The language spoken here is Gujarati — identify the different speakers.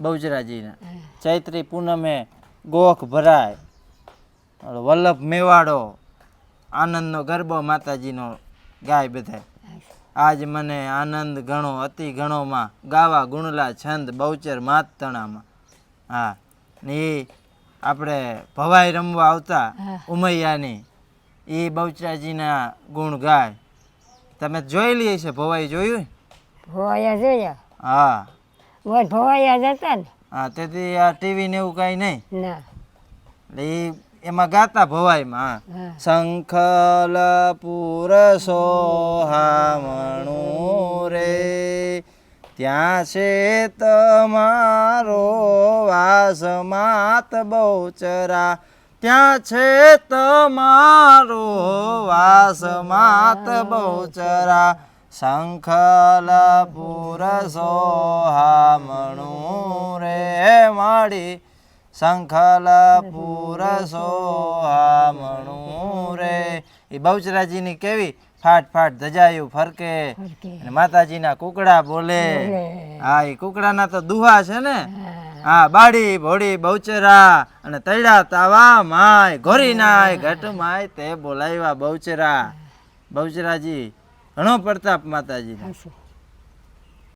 Speaker 1: બહુચરાજીના ચૈત્રી પૂનમે ગોખ ભરાય. વલ્લભ મેવાડો આનંદનો ગરબો માતાજીનો ગાય બધાય. આજ મને આનંદ ગણો અતિ ગણોમાં. ગાવા ગુણલા છંદ બહુચર માતણામાં હા ને એ આપણે ભવાઈ રમવા આવતા ઉમૈયાની એ બહુચરાજીના ગુણ ગાય. તમે જોઈ લઈએ છે ભવાઈ જોયું?
Speaker 2: ભવાઈ જોયા?
Speaker 1: હા.
Speaker 2: વોટ ભવાયા જતા ને.
Speaker 1: હા તેથી આ ટીવી ને એવું કાંઈ નહીં.
Speaker 2: ના.
Speaker 1: એટલે એમાં ગાતા ભવાઈમાં શંખલ પુર સોહામણું રે ત્યાં છે તમારો વાસ માત બહુચરા. ત્યાં છે તમારો વાસ માત બહુચરા. શંખલ પુર સોહામણું રે માડી શંખલ પુર રે. એ બહુચરાજીની કેવી? ફાટ ફાટ ધજાયું ફરકે. અને માતાજીના કુકડા બોલે. હા એ કુકડાના તો દુહા છે ને? હા. બાડી ભોળી બહુચરા અને તૈડા તાવા માય ઘોરી નાય ઘટ માય તે બોલાવ્યા બહુચરા. બહુચરાજી ઘણો પ્રતાપ માતાજી.